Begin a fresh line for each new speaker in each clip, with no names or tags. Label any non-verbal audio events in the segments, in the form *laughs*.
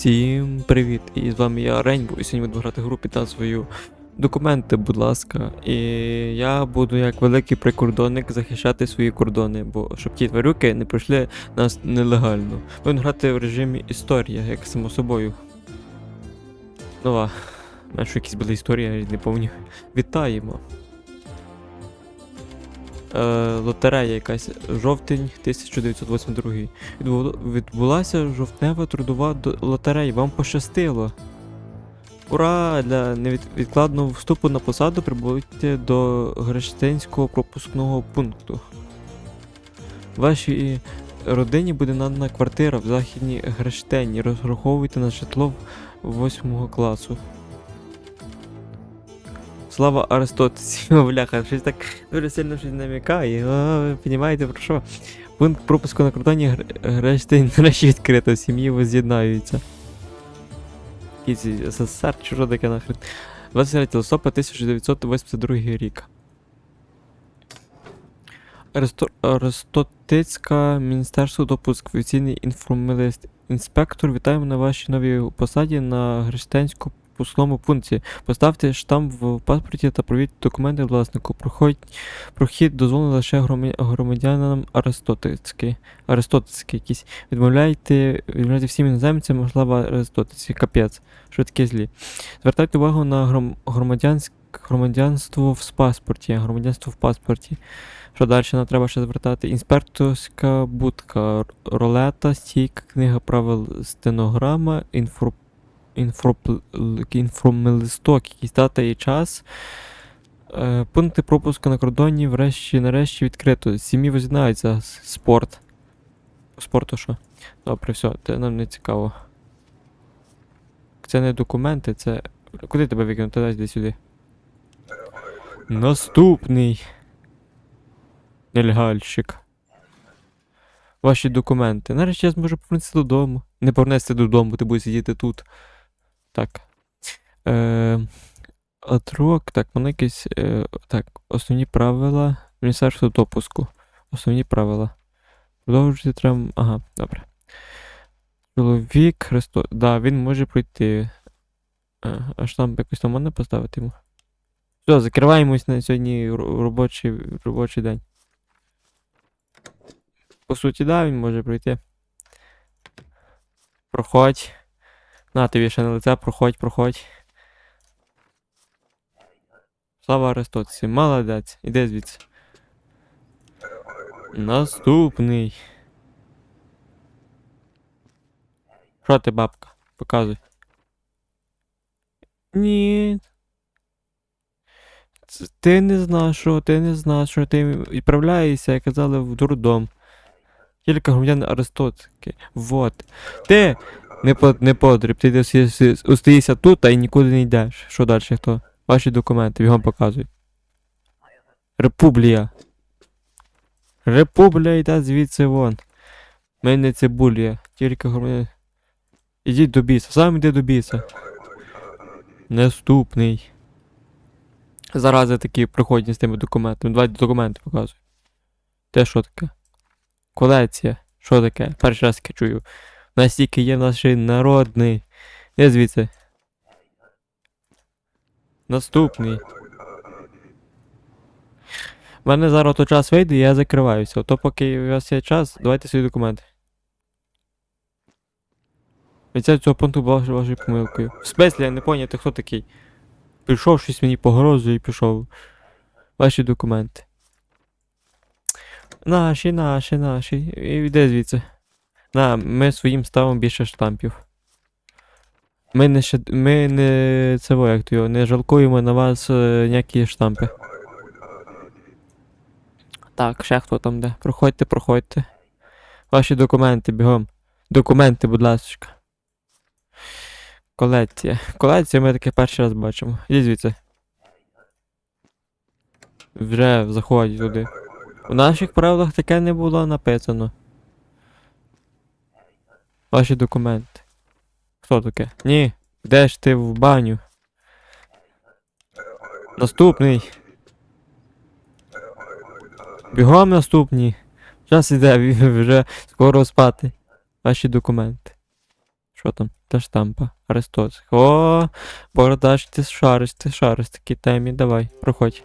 Всім привіт! І з вами я Рейнбо, і сьогодні буду грати гру під назвою Документи, будь ласка. І я буду як великий прикордонник захищати свої кордони, бо щоб ті тварюки не пройшли нас нелегально. Будемо грати в режимі історія, як само собою. Нова. Що якісь були історії, я не пам'ятаю. Вітаємо. Е, лотерея якась. Жовтень 1982. Відбулася жовтнева трудова до- лотерея. Вам пощастило. Ура! Для невідкладного вступу на посаду прибудьте до Грештинського пропускного пункту. Вашій родині буде надана квартира в західній Грештені. Розраховуйте на житло 8 класу. Слава Аристотелі. О, *laughs* Бляха, щось так дуже сильно щось намікає. Розумієте про що? Пункт пропуску на кордоні Гр- Грештейн нарешті відкрито, сім'ї воз'єднаються. СССР, чи що таке нахрен? 23 листопада 1982 рік. Аристо... Аристотицька Міністерство допуск, офіційний інформалист. Інспектор, вітаємо на вашій новій посаді на Грештенському пускному пункті. Поставте штамп в паспорті та провідьте документи власнику. Проходь... Прохід дозволений лише громадянам Аристотицький. Аристотицький якийсь. Відмовляйте, відмовляйте всім іноземцям, слава Аристотиці, капець. Що таке злі. Звертайте увагу на гром... громадянськ... громадянство в паспорті. Громадянство в паспорті. Що далі нам треба ще звертати? Інспекторська будка, ролета, стійка, книга правил, стенограма, інфро... л- якийсь дата і час. Е, пункти пропуску на кордоні врешті нарешті відкрито. Сім'ї воз'єднаються. С- Спорт. Спорту що? Добре, все, це нам не цікаво. Це не документи, це. Куди тебе викинути? Дай десь сюди. Наступний. Нельгальщик. Ваші документи. Нарешті я зможу повернутися додому. Не повернешся додому, ти будеш сидіти тут. Так. Е, Отрок, так, воно якесь. Е, так, основні правила Міністерства допуску. Основні правила. Продовжуйте треба. Ага, добре. Чоловік Христос. Да, він може пройти. А, аж там якось там можна поставити йому. Все, закриваємось на сьогодні робочий, робочий день. По суті, да, він може пройти. Проходь. На тобі ще на лице, проходь, проходь. Слава Аристотці, молодець, іди звідси. Наступний. Що ти, бабка? Показуй. Ні. Ти не знав, що ти не знав, що ти відправляєшся, як казали, в дурдом. Тільки громадяни Аристотики. Вот. Ти не, по, не подріб, ти остаєшся тут, а й нікуди не йдеш. Що далі хто? Ваші документи, його показуй. Републія. Републія йде звідси вон. Ми не цибулія, тільки громадяни. Ідіть до біса, сам іди до біса. Наступний. Зарази такі приходять з тими документами. Давай документи показуй. Те що таке? Колекція. Що таке? Перший раз таке чую. Настільки є наш народний. Де звідси? Наступний. У мене зараз то час вийде, я закриваюся. Ото поки у вас є час, давайте свої документи. Від цього пункту була вашою- помилкою. В смислі, я не поняв, хто такий? Прийшов щось мені погрозує і пішов. Ваші документи. Наші, наші, наші. І йди звідси. На, ми своїм ставимо більше штампів. Ми не ще. Ми не. Це як його, не жалкуємо на вас е, ніякі штампи. Так, ще хто там де? Проходьте, проходьте. Ваші документи, бігом. Документи, будь ласка. Колекція. Колекцію ми таке перший раз бачимо. Ідіть звідси. Вже заходять туди. У наших правилах таке не було написано. Ваші документи. Хто таке? Ні. Де ж ти в баню? Наступний. Бігом наступні. Час іде, *laughs* вже скоро спати. Ваші документи. Що там? та штампа. Арестот. О, бородач, ти шариш, ти шариш в такій темі. Давай, проходь.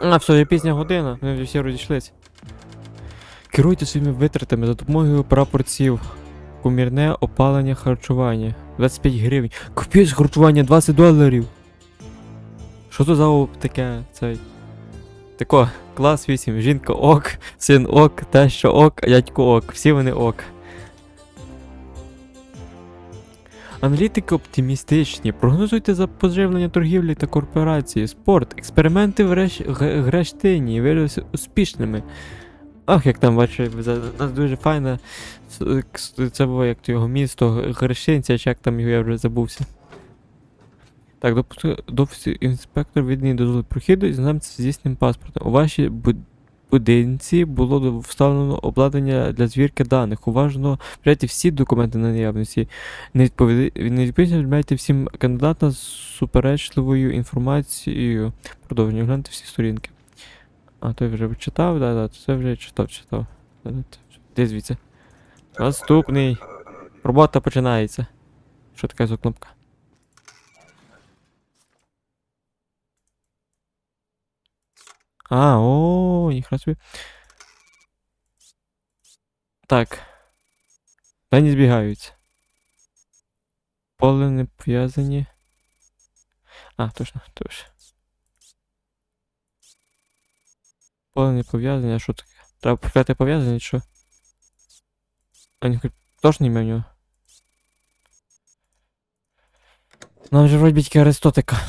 А, все, є пізня година, ми всі розійшлись. Керуйте своїми витратами за допомогою прапорців. Помірне опалення харчування. 25 гривень. Купиш харчування 20 доларів. Що то за таке цей? Тако, клас 8, жінка ок, син ок, теща ок, дядько ок. Всі вони ок. Аналітики оптимістичні. Прогнозуйте за поживлення торгівлі та корпорації, спорт, експерименти в Грештині виявилися успішними. Ах, як там бачу, у нас дуже файне. Це було як то його місто, Грещинця, чи як там його я вже забувся. Так, допуск... інспектор відний дозволить прохіду і знайомиться з дійсним паспортом. У вашій будинці було вставлено обладнання для звірки даних. Уважно перевіряйте всі документи на наявності. Не відповіді... не всім кандидатам з суперечливою інформацією. Продовження гляньте всі сторінки. А, той вже читав, да, да, це вже читав, читав. Де звідси? Наступний. Робота починається. Що таке за кнопка? А, о, ніхрена собі. Так. Дані збігаються. Поле не пов'язані. А, точно, точно. Поле не пов'язані, а що таке? Треба прокляти пов'язані, чи що? А ні, точно ім'я в нього? Нам же вроді тільки Аристотика.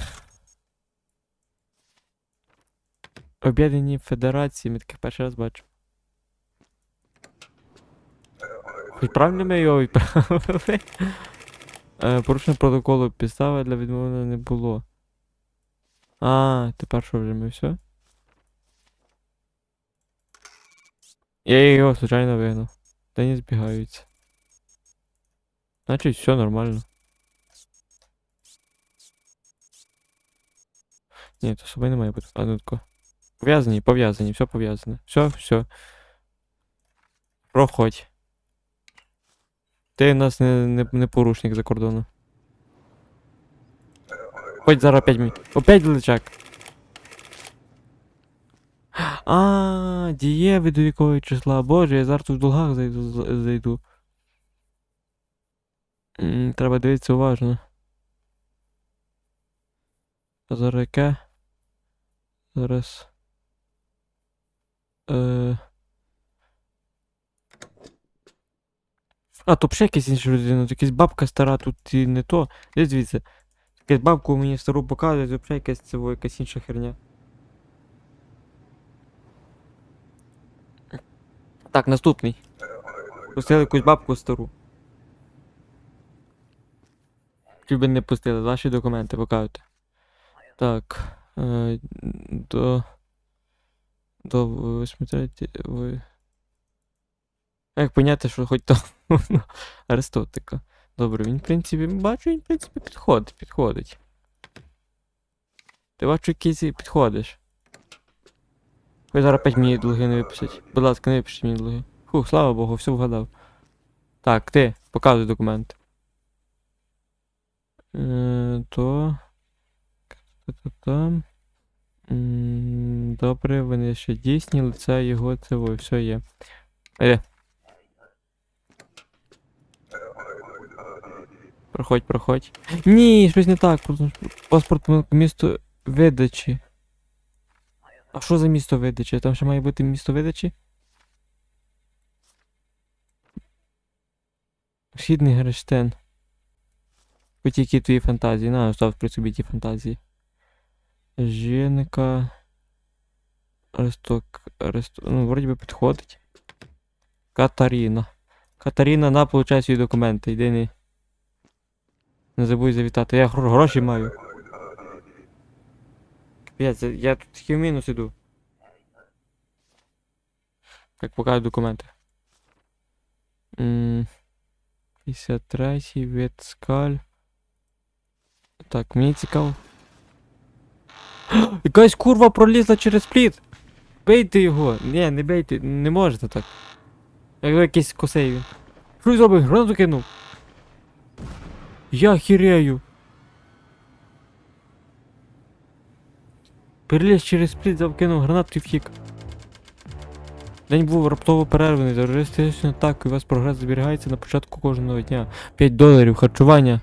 Об'єднані Федерації, ми таких перший раз бачимо. Хоч правильно ми його відправили? Е, Порушення протоколу підстави для відмови не було. А, тепер що вже ми все? Я його звичайно вигнав. Та не збігаються. Значить, все нормально. Ні, то з собою не бути. А ну. Пов'язані, пов'язані, все пов'язане. Все, все. Проходь. Ти у нас не, не, не порушник за кордоном. Хоть зараз опять мій. Опять величак. А, дієви до якого числа. Боже, я зараз в долгах зайду. зайду. Треба дивитися уважно. Зараз яке? Зараз. Е... А, то ще якась інша людина, якась бабка стара тут і не то. Звідси? Якась бабку мені стару показує, то взагалі якась це якась інша херня. Так, наступний. Пустили якусь бабку стару. Би не пустили, ваші документи покажете. Так. Е, до. До 83 ви. Як поняти, що хоч то Аристотика. Добре, він, в принципі, бачу, він, в принципі, підходить, підходить. Ти бачу, якийсь підходиш. Ви зараз опять мені долги не випишуть. Будь ласка, не випишіть мені долги. Фух, слава Богу, все вгадав. Так, ти, показуй документи. Е, то. Та-та-там. Добре, вони ще дійсні, лице його це ой, все є. Е. Проходь, проходь. Ні, щось не так. Паспорт м- місто видачі. А що за місто видачі? Там ще має бути місто видачі? Східний Грештен. Хоч які твої фантазії. На, остав при собі ті фантазії. Жінка. Аресток. Аресток. Ну, вроді би підходить. Катаріна. Катаріна, на, получай свої документи. Йди не. Не забудь завітати. Я гроші маю. Капець, я- тут тільки в мінус іду. Так, покажу документи. М, 53 від скаль. Так, мені цікаво. *gasps* Якась курва пролізла через пліт. Бейте його. Ні, не бейте, не можете так. Як якийсь косей він. Що зробив? Гранату кинув. Я хірею. Переліз через плід, завкинув гранату і втік. День був раптово перерваний, терористичною атакою, у вас прогрес зберігається на початку кожного дня. 5 доларів, харчування.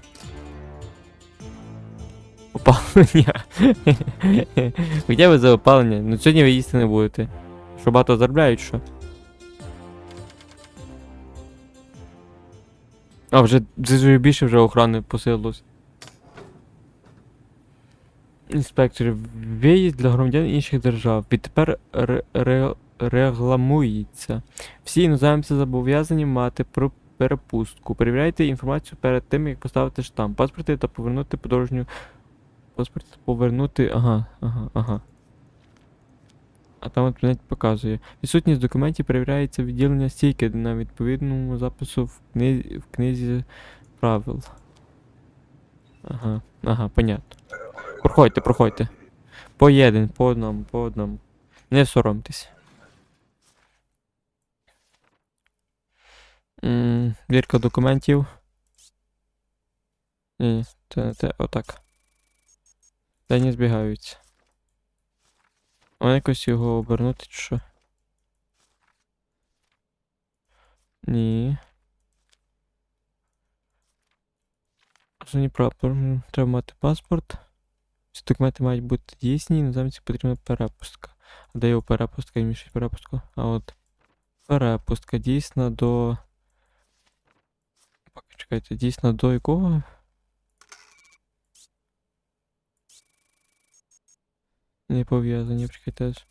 Опалення. *laughs* Хоча ви за опалення. Ну сьогодні ви їсти не будете. Що багато заробляють, що? А, вже більше вже охорони посилилось. Інспектори, виїзд для громадян інших держав. Відтепер ре- ре- регламується. Всі іноземці зобов'язані мати про перепустку. Перевіряйте інформацію перед тим, як поставити штамп. Паспорти та повернути подорожню. Паспорт повернути. Ага, ага, ага. А там от показує. Відсутність документів перевіряється відділення стійки на відповідному запису в книзі, в книзі правил. Ага, ага, понятно. Проходьте, проходьте. По один, по одному, по одному. Не соромтесь. Вірка документів. Ні, це не те, отак. Де не збігаються. А якось його обернути чи що? Ні. Основні прапор. Треба мати паспорт. Всі документи мають бути дійсні, іноземці потрібна перепустка. А де його перепустка і мішать перепустку? А от. Перепустка дійсна до. Поки чекайте, дійсна до якого? Не пов'язані, чекайте. аж.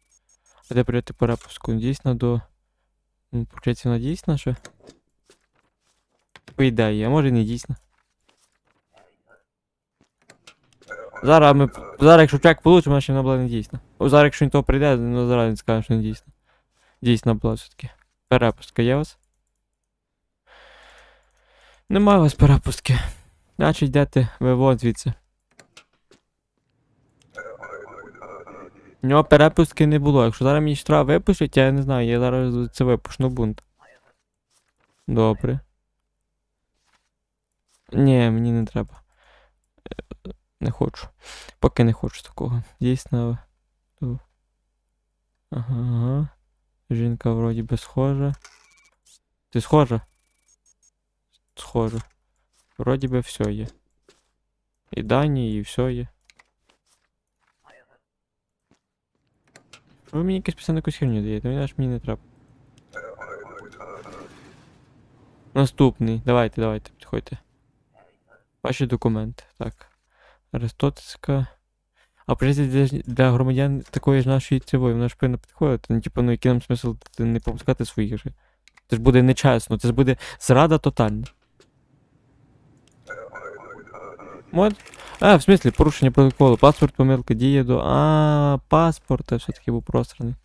А де прийти перепустку? Дійсна до. Ну, Получається, вона дійсна, що? По ідеї, а може і не дійсна. Зараз ми. Зараз, якщо чек получимо, значить вона була не дійсна. Зараз, якщо ніхто прийде, ну зараз він скаже, що не дійсна. Дійсна була все-таки. Перепустка є у вас? Немає у вас перепустки. Значить йдете ви вон звідси. У нього перепустки не було. Якщо зараз мені штраф випишуть, я не знаю, я зараз це випушну бунт. Добре. Ні, мені не треба. Не хочу. Поки не хочу такого. Дійсно. Ага. Жінка вроді би схожа. Ти схожа? Схожа. Вроді би все є. І дані, і все є. Ви мені якусь постійно якусь херню даєте, мені аж мені не треба. Наступний. Давайте, давайте, підходьте. Ваші документи. Так. Аристотельська. А прежде для, громадян такої ж нашої цивої, вона ж повинна підходити. Ну, типу, ну який нам смисл не пропускати своїх же. Це ж буде нечесно, це ж буде зрада тотальна. Мод? А, в смислі, порушення протоколу. Паспорт, помилка, діє до. А, паспорт все-таки був просраний.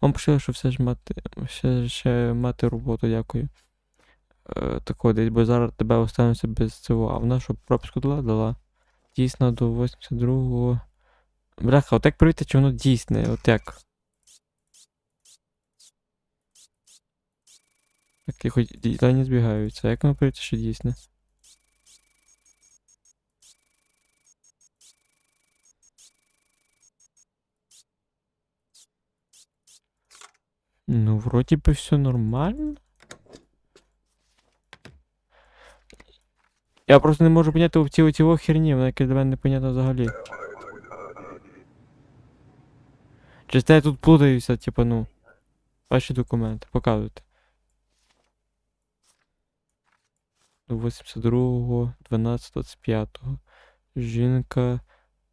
Вам пишили, що все ж мати. Ще, ще мати роботу, дякую. Е, тако, десь, бо зараз тебе останемося без цього. А вона що, пропуску дала? Дала. Дійсно до 82-го. Бляха, от як перевірити, чи воно дійсне, от як. Так, і хоч дані збігаються. Як воно перевірити, що дійсне? Ну, вроді би все нормально. Я просто не можу поняти в ці оці херні, вона для мене непонятна взагалі. Це я тут плутаюся, типа, ну. Ваші документи, показуйте. До 82-го, 12-25-го. Жінка.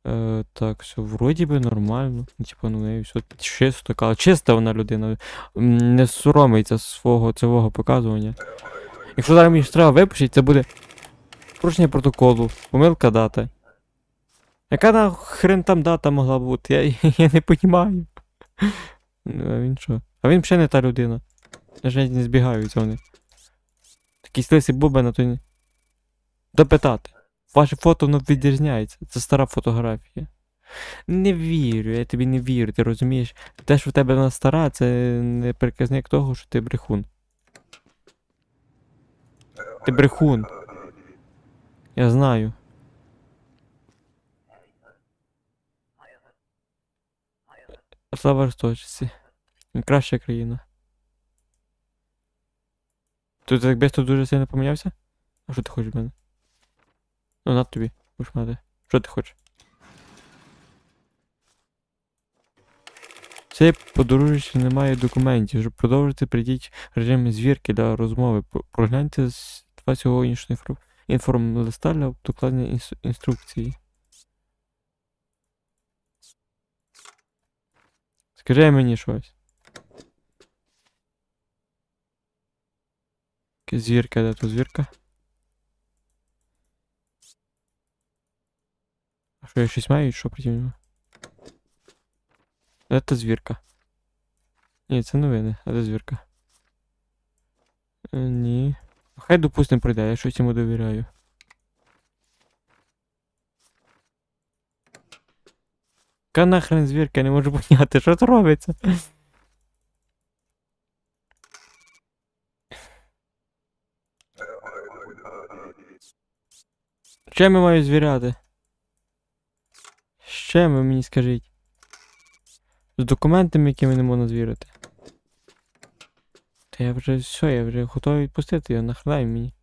Е, так, все, вроді би нормально. Ну, Типа, ну, в неї все чисто, така. Чиста вона людина. Не соромиться свого цього показування. Якщо зараз мені штраф випишуть, це буде порушення протоколу, помилка дати. Яка нахрен там дата могла бути? Я, *laughs* я не розумію. Ну, а він що? А він ще не та людина. Навіть не збігаються вони. Такий стилесі бубена, то не. Допитати. Ваше фото воно відрізняється. Це стара фотографія. Не вірю, я тобі не вірю, ти розумієш? Те, що в тебе вона стара, це не приказник того, що ти брехун. Ти брехун. Я знаю. Слава Арсточці. Краща країна. Тут так без тут дуже сильно помінявся? А що ти хочеш від мене? Ну, на тобі, будеш мати. Що ти хочеш? Цей подорожуючий не має документів. Щоб продовжити, прийдіть режим звірки для розмови. Прогляньте з два сьогоднішнього інфор... інформлиста для докладення інс... інструкції. Скажи мені щось. Яка Звірка, де тут звірка? А що я щось маю, що проти нього? Де та звірка? Ні, це новини, а де звірка? Е, ні. Хай допустим прийде, я щось йому довіряю. Ка нахрен звірка, я не можу поняти, що це робиться? Ще ми маю звіряти? Ще ви мені скажіть. З документами, які не можна звірити. Та я вже все, я вже готовий відпустити його, нахрена він мені.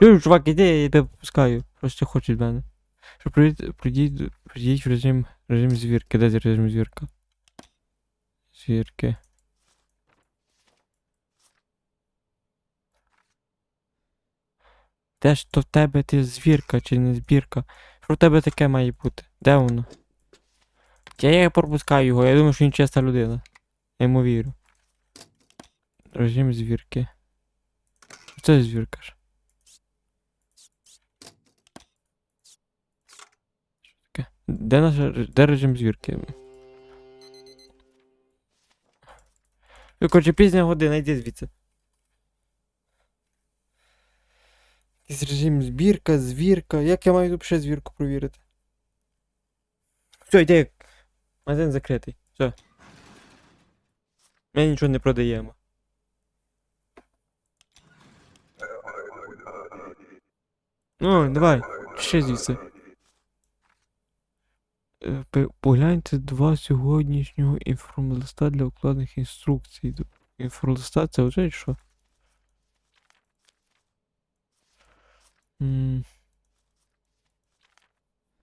Юр, чувак, іди, я тебе попускаю. Просто хочуть мене. Що прийдіть, в режим, режим звірки. Де режим звірка? Звірки. Де ж то в тебе ти звірка чи не збірка? Що в тебе таке має бути? Де воно? Я, пропускаю його, я думаю, що він чесна людина. Я йому вірю. Режим звірки. Це звірка ж? Де наш де режим звірки? Ви коротше, пізня година, йди звідси. Якийсь режим збірка, звірка. Як я маю тут ще звірку провірити? Все, йди. Магазин закритий. Все. Ми нічого не продаємо. Ну, давай, ще звідси. Е, Погляньте два сьогоднішнього інформлиста для укладних інструкцій. Інформлиста це вже що?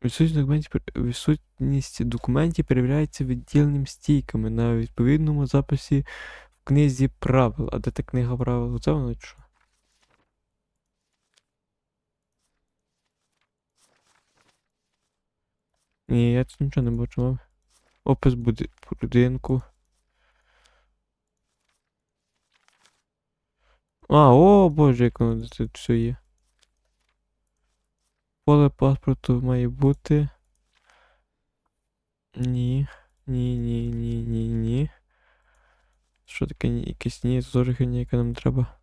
Відсутність документів, відсутність документів перевіряється відділеним стійками на відповідному записі в книзі правил. А де та книга правил? Оце воно що? Ні, я тут нічого не бачу. мав. Опис буди- будинку. А, о боже, як воно тут все є. Поле паспорту має бути. Ні. Ні, ні, ні, ні, ні. Що таке ні, якесь ні, теж яка нам треба.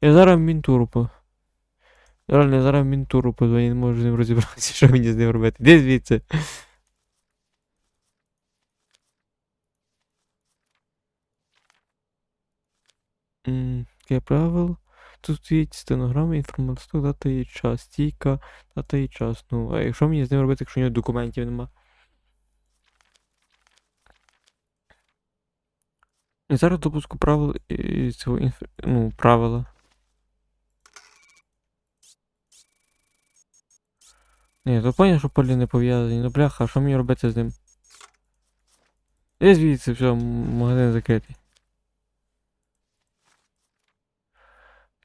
Я зараз мінтуру по. Реально, зараз мінтуру позвоню, не можу з ним розібратися, що мені з ним робити. Іди звідси. Таке правил. Тут стоїть стенограма, інформатисток, дата і час, стійка, дата і час. Ну, а якщо мені з ним робити, якщо у нього документів нема? І зараз допуску правил і цього інф... ну, правила. Ні, то поняв, що полі не пов'язані. Ну бляха, що мені робити з ним? І звідси, все, магазин закритий.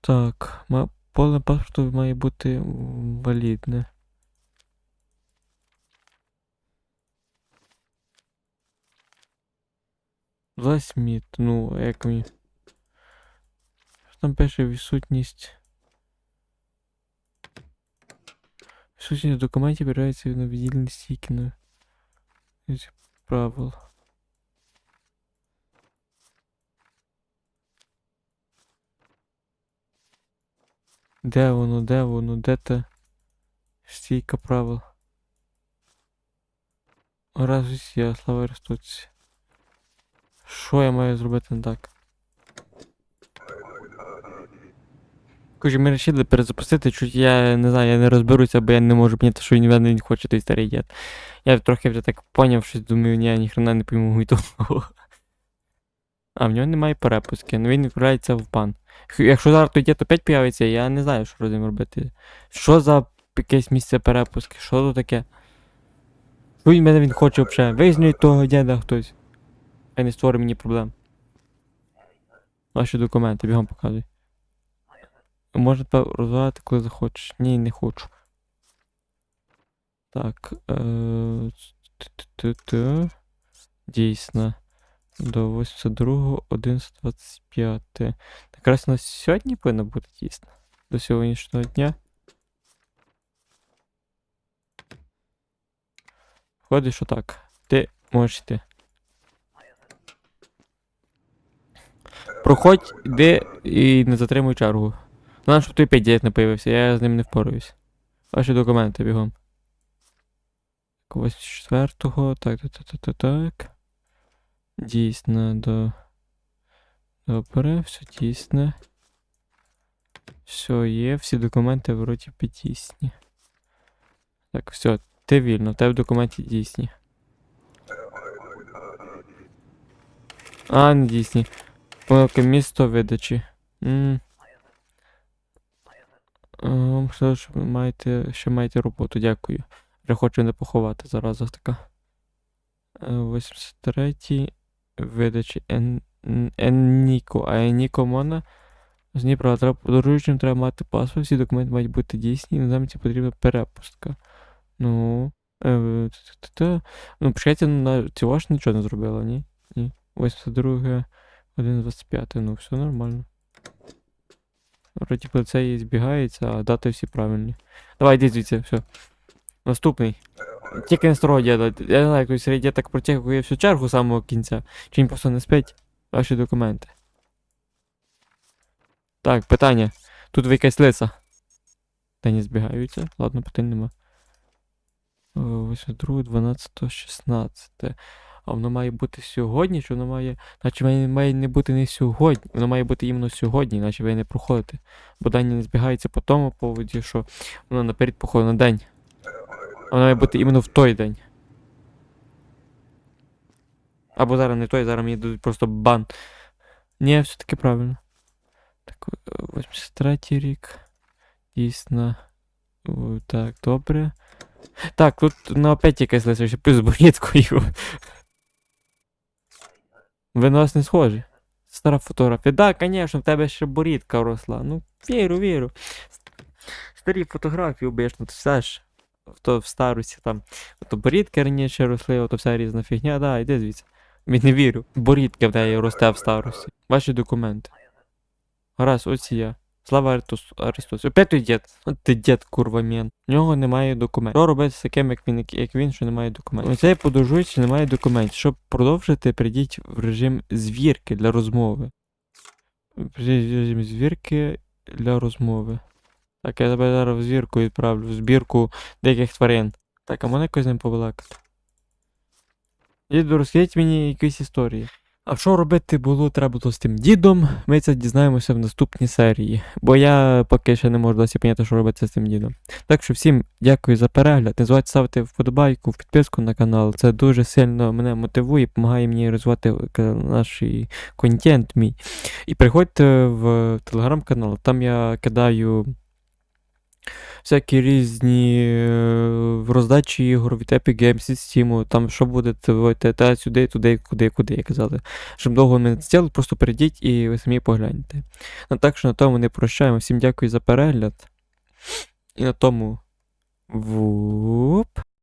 Так, поле паспорту має бути валідне. Засміт, ну, як мені. Що там пише відсутність. Документів перевіряється на відділенні стійки на із правил. Де воно, де воно, де та стійка правил? Раз я слава Аристотці. Що я маю зробити не так? Каже, ми вирішили перезапустити, чуть я не знаю, я не розберуся, бо я не можу поняти, що він він хоче той старий дід. Я трохи вже так поняв, щось думаю, ні, ніхрена не пойму того. А в нього немає перепуски, ну він відправляється в бан. Якщо зараз той дід опять появиться, я не знаю, що з робити. Що за якесь місце перепуски? Що то таке? Що від мене він хоче взагалі? Визнюють того діда хтось. Хай не створить мені проблем. Ваші документи, бігом показуй. Можна розвивати, коли захочеш. Ні, не хочу. Так. Е... Дійсно. До 82 11.25. Якраз на сьогодні повинно бути дійсно. До сьогоднішнього дня. Входить, що так. Ти можеш йти. Проходь, іди і не затримуй чергу. Нам, щоб той опять дід не появився, я з ним не впораюсь. Ваші документи бігом. 84-го, так, так, так, так, так. Дійсно, до. Добре, все дійсне. Все є, всі документи вроді би дійсні. Так, все, ти вільно, в тебе документи дійсні. А, не дійсні. Помилка місто видачі. М. Ем, Що маєте, ще маєте роботу, дякую. Я хочу не поховати зараза така. Е, 83-й видачі Енніко. А Енніко можна? З Дніпра треба подорожуючим треба мати паспорт, всі документи мають бути дійсні, іноземці потрібна перепустка. Ну. Е. Ну, почекайте, на цього ж нічого не зробила, ні? Ні. 82 1.25, ну все нормально. Вроді поліцей збігається, а дати всі правильні. Давай, йди все. Наступний. Тільки не старого діда. Я не знаю, якось дід так протягує всю чергу з самого кінця. Чи він просто не спить? Ваші документи. Так, питання. Тут ви якась лиса. Та не збігаються. Ладно, питань нема. 82, 12, 16. А воно має бути сьогодні, чи воно має. Наче має, має не бути не сьогодні. Воно має бути іменно сьогодні, іначе ви не проходите. Бо дані не збігаються по тому поводі, що воно наперед походить на день. А Воно має бути іменно в той день. Або зараз не той, зараз мені дадуть просто бан. Ні, все таки правильно. Так, е, 83 рік. Дійсно. Так, добре. Так, тут ну, опять якась лиса, ще плюс з борідкою. Ви на вас не схожі. Стара фотографія. Да, звісно, в тебе ще борідка росла. Ну, вірю, вірю. Старі фотографії обично, ти все ж. То в старості там. Ото борідки раніше росли, ото вся різна фігня, да, йди звідси. Він не вірю. Борідка в неї росте в старості. Ваші документи. Гаразд, ось і я. Слава. Аристосу. Опять той дід. От ти дід, курва мен. В нього немає документів. Що робити з таким, як він, як він, що немає документів? Оцей подорожуючий немає документів. Щоб продовжити, прийдіть в режим звірки для розмови. Прийдіть в режим звірки для розмови. Так, я тебе зараз в звірку відправлю, в збірку деяких тварин. Так, а мене якось з ним побалакати. Діду, розкажіть мені якісь історії. А що робити було треба було з тим дідом, ми це дізнаємося в наступній серії. Бо я поки ще не можу досі поняти, що робити з цим дідом. Так що всім дякую за перегляд. Не забувайте ставити вподобайку, підписку на канал. Це дуже сильно мене мотивує, допомагає мені розвивати наш контент мій. І приходьте в телеграм-канал, там я кидаю. Всякі різні е, роздачі ігор від Epic Games, від Steam, там що буде, те, сюди, туди, куди, куди, як казали. Щоб довго не стіли, просто перейдіть і ви самі погляньте. Ну так що на тому не прощаємо. Всім дякую за перегляд. І на тому. Вуп.